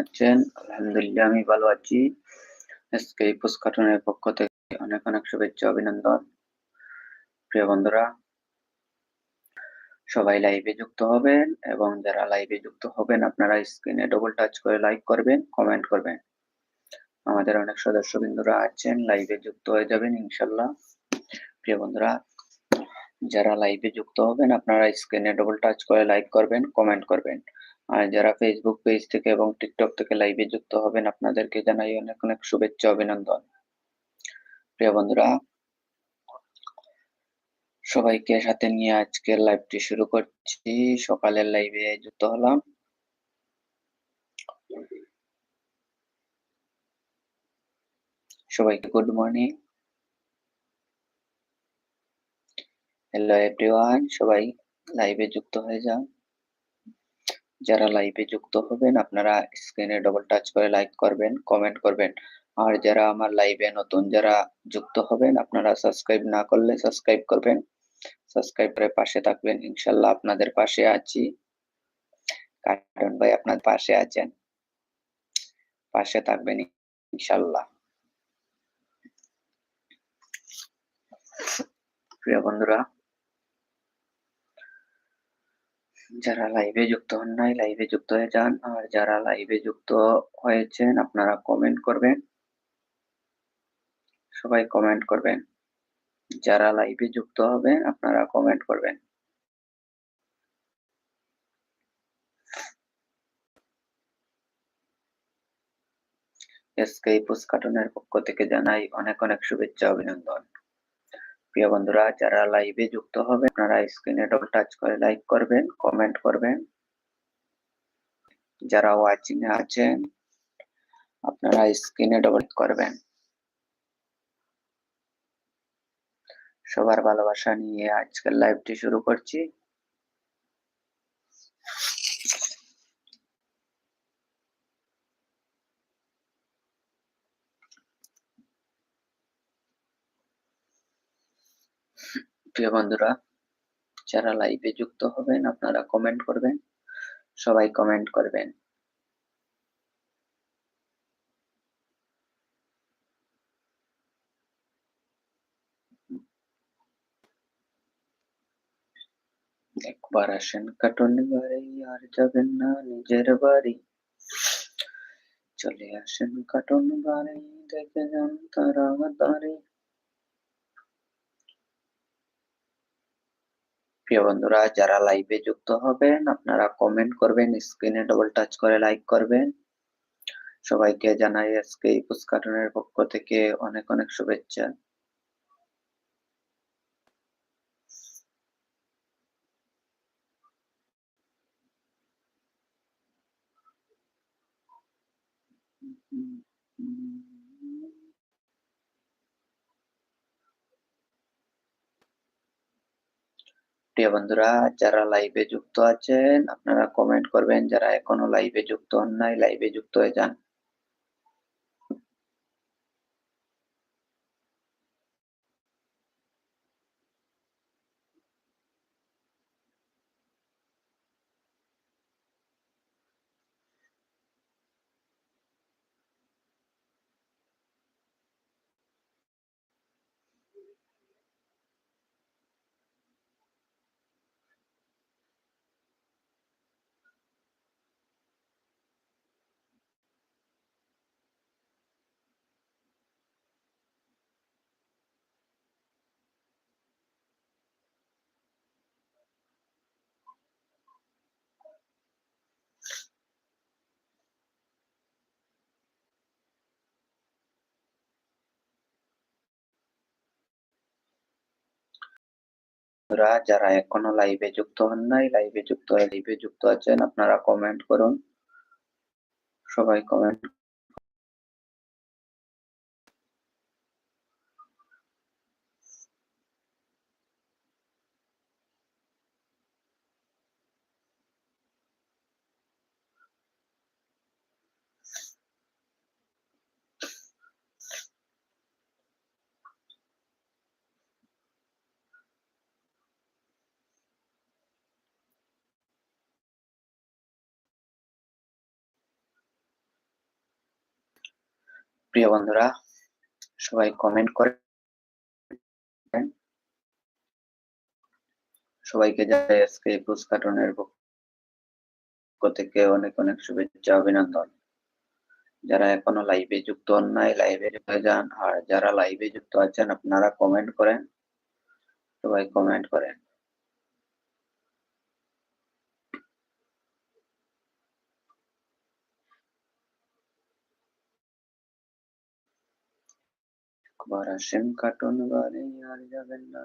আছেন? আলহামদুলিল্লাহ, আমি ভালো আছি। আজকে এই পুস্কাটনের পক্ষ থেকে অনেক অনেক শুভেচ্ছা, অভিনন্দন। প্রিয় বন্ধুরা, সবাই লাইভে যুক্ত হবেন এবং যারা লাইভে যুক্ত হবেন, আপনারা স্ক্রিনে ডবল টাচ করে লাইক করবেন কমেন্ট করবেন। আমাদের অনেক সদস্য বিন্দুরা আছেন লাইভে যুক্ত হয়ে যাবেন ইনশাল্লাহ প্রিয় বন্ধুরা, যারা লাইভে যুক্ত হবেন, আপনারা স্ক্রিনে ডবল টাচ করে লাইক করবেন কমেন্ট করবেন। আর যারা ফেসবুক পেজ থেকে এবং টিকটক থেকে লাইভে যুক্ত হবেন, আপনাদেরকে জানাই অনেক অনেক শুভেচ্ছা, অভিনন্দন। প্রিয় বন্ধুরা, সবাইকে সাথে নিয়ে আজকের লাইভটি শুরু করছি। সকালের লাইভে যুক্ত হলাম। সবাইকে গুড মর্নিং হ্যালো এভরিওয়ান সবাই লাইভে যুক্ত হয়ে যান। যারা লাইভে যুক্ত হবেন, আপনারা স্ক্রিনে ডবল টাচ করে লাইক করবেন কমেন্ট করবেন। আর যারা আমার লাইভে নতুন যারা যুক্ত হবেন, আপনারা সাবস্ক্রাইব না করলে সাবস্ক্রাইব করবেন। সাবস্ক্রাইব করে পাশে থাকবেন। ইনশাল্লাহ আপনাদের পাশে আছি। কারণ ভাই, আপনার পাশে আছেন। পাশে থাকবেন ইনশাল্লাহ। প্রিয় বন্ধুরা যারা লাইভে যুক্ত হন নাই লাইভে যুক্ত হয়ে যান। আর যারা লাইভে যুক্ত হয়েছেন, আপনারা কমেন্ট করবেন। সবাই কমেন্ট করবেন। যারা লাইভে যুক্ত হবেন, আপনারা কমেন্ট করবেন। এসকে পুস্কাটনের পক্ষ থেকে জানাই অনেক অনেক শুভেচ্ছা, অভিনন্দন। প্রিয় বন্ধুরা, যারা লাইভে যুক্ত হবে আপনারা স্ক্রিনে ডবল টাচ করে লাইক করবেন কমেন্ট করবেন। যারা ওয়াচিং এ আছেন, আপনারা স্ক্রিনে ডবল করবেন। সবার ভালোবাসা নিয়ে আজকের লাইভটি শুরু করছি। প্রিয় বন্ধুরা, যারা লাইভে যুক্ত হবেন, আপনারা কমেন্ট করবেন, সবাই কমেন্ট করবেন। একবার আসেন কাটুন বাড়ি, আর যাবেন না নিজের বাড়ি। চলে আসেন কাটুন বাড়ি, দেখে যান তারা দাঁড়িয়ে প্রিয় বন্ধুরা, যারা লাইভে যুক্ত হবেন, আপনারা কমেন্ট করবেন স্ক্রিনে ডবল টাচ করে লাইক করবেন। সবাইকে জানাই আজকে পুস্কাটনের পক্ষ থেকে অনেক অনেক শুভেচ্ছা। প্রিয় বন্ধুরা, যারা লাইভে যুক্ত আছেন, আপনারা কমেন্ট করবেন, যারা এখনও লাইভে যুক্ত হন নাই লাইভে যুক্ত হয়ে যান। বন্ধুরা, যারা এখনও লাইভে যুক্ত হন নাই লাইভে যুক্ত হয়ে লাইভে যুক্ত আছেন, আপনারা কমেন্ট করুন। সবাই কমেন্ট প্রিয় বন্ধুরা, সবাই কমেন্ট করে। সবাইকে জানাই আজকে একুশ কার্টুনের পক্ষ থেকে অনেক অনেক শুভেচ্ছা, অভিনন্দন। যারা এখনও লাইভে যুক্ত হন নাই লাইভে যান। আর যারা লাইভে যুক্ত আছেন, আপনারা কমেন্ট করেন। সবাই কমেন্ট করেন। একবার আসেন কার্টুন বাড়ি আর যাবেন না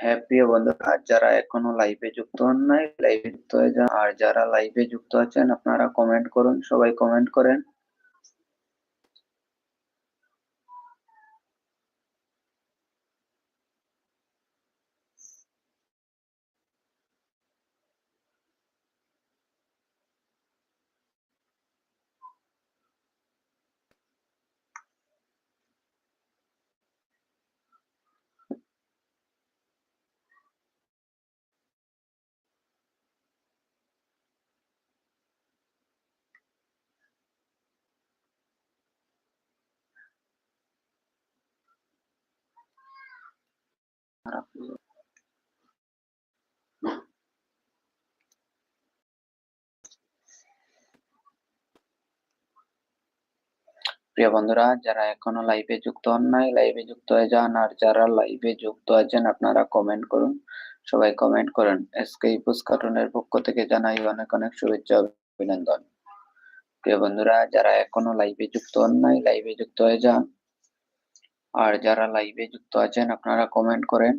হ্যাঁ প্রিয় বন্ধু, আর যারা এখনও লাইভে যুক্ত হন নাই লাইভে যুক্ত হয়ে যান। আর যারা লাইভে যুক্ত আছেন, আপনারা কমেন্ট করুন, সবাই কমেন্ট করেন। প্রিয় বন্ধুরা, যারা এখনও লাইভে যুক্ত হন নাই লাইভে যুক্ত হয়ে যান, আর যারা লাইভে যুক্ত আছেন, আপনারা কমেন্ট করুন। সবাই কমেন্ট করেন। এসকে ইপুস কার্টুনের পক্ষ থেকে জানাই অনেক অনেক শুভেচ্ছা, অভিনন্দন। প্রিয় বন্ধুরা, যারা এখনও লাইভে যুক্ত হন নাই লাইভে যুক্ত হয়ে যান আর যারা লাইভে যুক্ত আছেন আপনারা কমেন্ট করেন।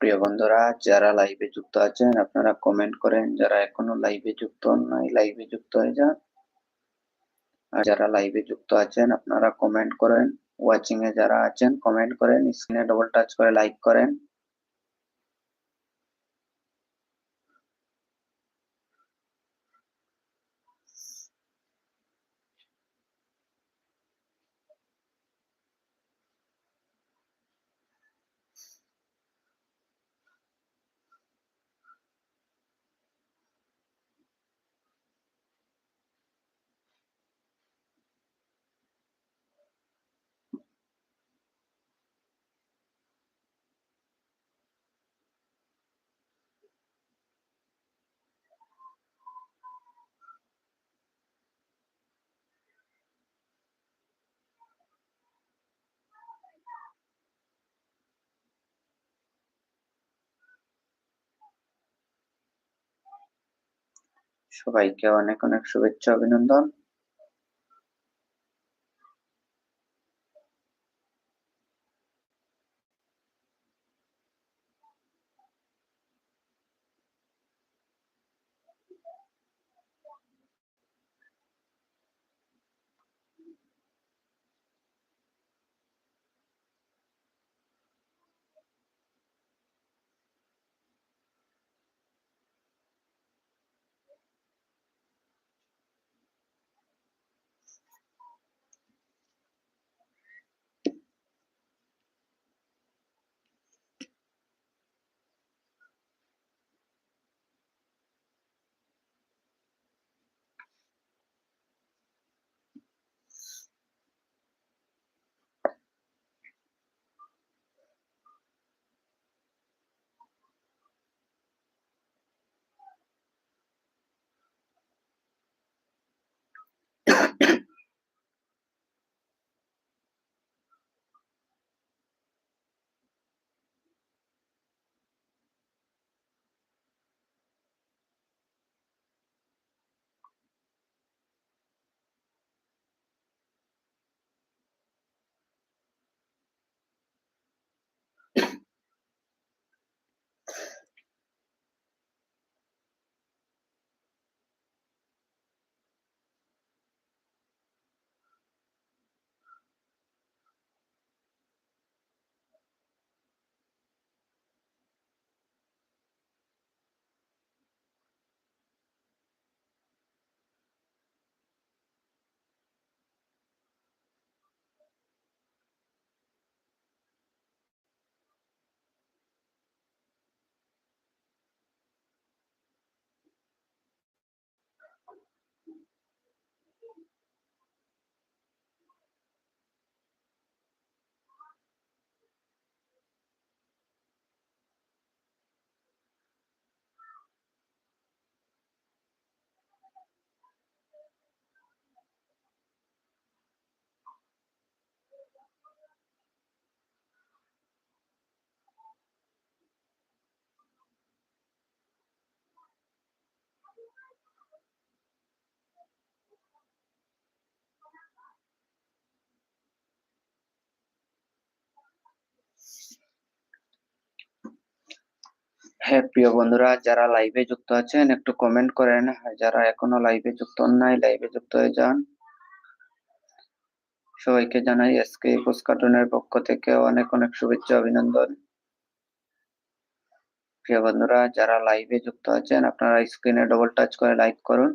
প্রিয় বন্ধুরা, যারা লাইভে যুক্ত আছেন, আপনারা কমেন্ট করেন, যারা এখনও লাইভে যুক্ত নয় লাইভে যুক্ত হয়ে যান। আর যারা লাইভে যুক্ত আছেন, আপনারা কমেন্ট করেন। ওয়াচিং এ যারা আছেন কমেন্ট করেন। স্ক্রিনে ডবল টাচ করে লাইক করেন। সবাইকে অনেক অনেক শুভেচ্ছা অভিনন্দন। হ্যাঁ প্রিয় বন্ধুরা, যারা লাইভে যুক্ত আছেন, একটু কমেন্ট করেন। যারা এখনও লাইভে যুক্ত নাই লাইভে যুক্ত হয়ে যান। সবাইকে জানাই আজকে কার্টুনের পক্ষ থেকে অনেক অনেক শুভেচ্ছা, অভিনন্দন। প্রিয় বন্ধুরা, যারা লাইভে যুক্ত আছেন, আপনারা স্ক্রিনে ডবল টাচ করে লাইক করুন।